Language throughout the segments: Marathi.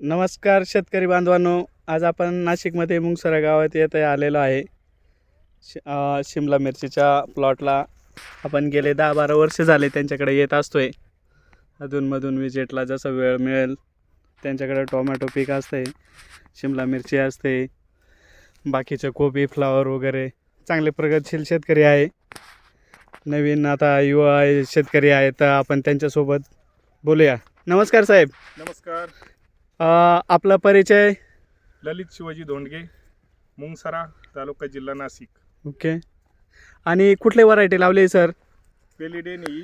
नमस्कार शेतकरी बांधवांनो आज आपण नाशिकमध्ये मुंगसरा गावात येत आलेलो आहे. शि शिमला मिरचीच्या प्लॉटला आपण गेले दहा बारा वर्ष झाले त्यांच्याकडे येत असतोय. अधूनमधून विजेटला जसं वेळ मिळेल त्यांच्याकडे टोमॅटो पीक असते शिमला मिरची असते बाकीचं कोबी फ्लावर वगैरे. चांगले प्रगतशील शेतकरी आहे. नवीन आता युवा शेतकरी आहे तर आपण त्यांच्यासोबत बोलूया. नमस्कार साहेब. नमस्कार. आपला परिचय? ललित शिवाजी धोंडगे मुंगसरा तालुका जिल्हा नाशिक. ओके. आणि कुठली व्हरायटी लावली सर पेलिडेनी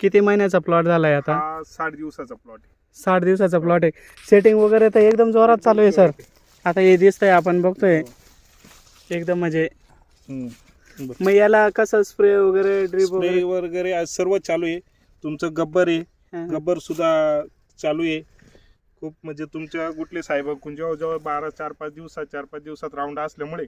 किती महिन्याचा प्लॉट झाला आहे आता? हा साठ दिवसाचा प्लॉट आहे. साठ दिवसाचा प्लॉट आहे. सेटिंग वगैरे तर एकदम जोरात चालू आहे सर आता हे दिसतंय आपण बघतोय. एकदम म्हणजे मग याला कसं स्प्रे वगैरे ड्रीप स्प्रे वगैरे? वगैरे आज सर्व चालू आहे. तुमचं गब्बर आहे. हा. गब्बर सुद्धा चालू आहे. खूप म्हणजे तुमच्या कुठले साहेब जेव्हा बारा चार पाच दिवसात चार पाच दिवसात राऊंड असल्यामुळे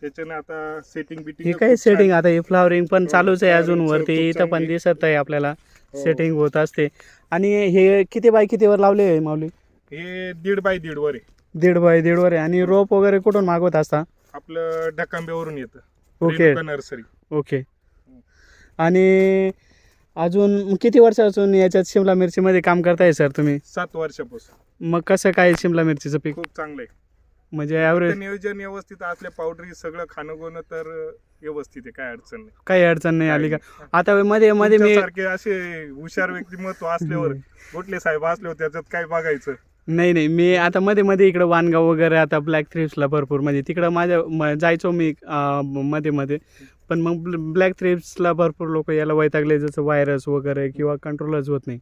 त्याच्याने आता सेटिंग हे बिटिंग काय सेटिंग आता हे फ्लावरिंग पण हो, चालूच आहे अजून वरती. इथं पण. दिसत आहे आपल्याला हो. सेटिंग होत असते. आणि हे किती बाय कितीवर लावले आहे माऊली? हे दीड बाय दीड वर आहे. दीड बाय दीडवर आहे. आणि रोप वगैरे कुठून मागवत असता? आपलं ढकांब्यावरून येतं. ओके. नर्सरी. ओके. आणि अजून किती वर्षापासून याच्यात शिमला मिरचीमध्ये काम करताय सर तुम्ही? सात वर्षापासून. मग कसं काय शिमला मिरचीचं पीक? खूप चांगलं आहे म्हणजे ॲव्हरेज नियोजन व्यवस्थित असल्या पावडरी सगळं खाणं गोणं तर व्यवस्थित आहे काय अडचण नाही. काही अडचण नाही आली का? आता मध्ये मध्ये मी तुमच्यासारखे असे हुशार व्यक्तिमत्व असल्यावर कुठले साहेब असल्यावर त्याच्यात काय बघायचं? नाही नाही मी आता मध्ये मध्ये इकडं वानगाव वगैरे आता ब्लॅक थ्रिप्सला भरपूर म्हणजे तिकडं माझ्या म- जायचो मी अं, मध्ये मध्ये. पण मग ब्लॅक थ्रिप्सला भरपूर लोक याला वैतागले जसं व्हायरस वगैरे किंवा कंट्रोलच होत नाही.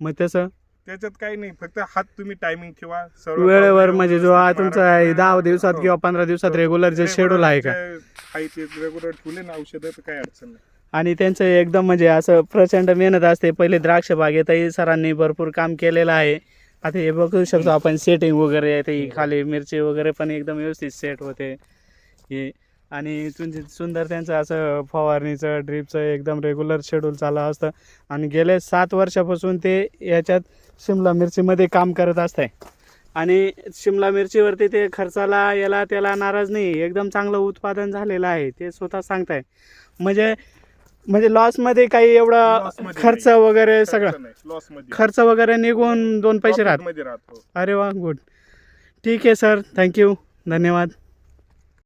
मग तसं त्याच्यात काही नाही फक्त हात तुम्ही टायमिंग ठेवा सर्व वेळेवर म्हणजे जो हा तुमचा. आहे दहा दिवसात हो. किंवा पंधरा दिवसात रेग्युलर जे Regular शेड्यूल आहे का? जे रेग्युलर ठेवले ना औषधं तर काही अडचण नाही. आणि त्यांचं एकदम म्हणजे असं प्रचंड मेहनत असते. पहिले द्राक्ष बागेतही सरांनी भरपूर काम केलेलं आहे. आता हे बघू शकतो आपण सेटिंग वगैरे खाली मिरची वगैरे पण एकदम व्यवस्थित सेट होते. हे आणि तुमचे सुंदर त्यांचं असं फवारणीचं ड्रीपचं एकदम रेग्युलर शेड्यूल चालू असतं. आणि गेले सात वर्षापासून ते याच्यात शिमला मिरचीमध्ये काम करत असत आहे आणि शिमला मिरचीवरती ते खर्चाला याला त्याला नाराज नाही एकदम चांगलं उत्पादन झालेलं आहे ते स्वतः सांगताय. म्हणजे म्हणजे लॉसमध्ये काही एवढा खर्च. वगैरे सगळं. खर्च वगैरे निघून दोन पैसे राहतो. अरे वा गुड ठीक आहे सर थँक्यू धन्यवाद.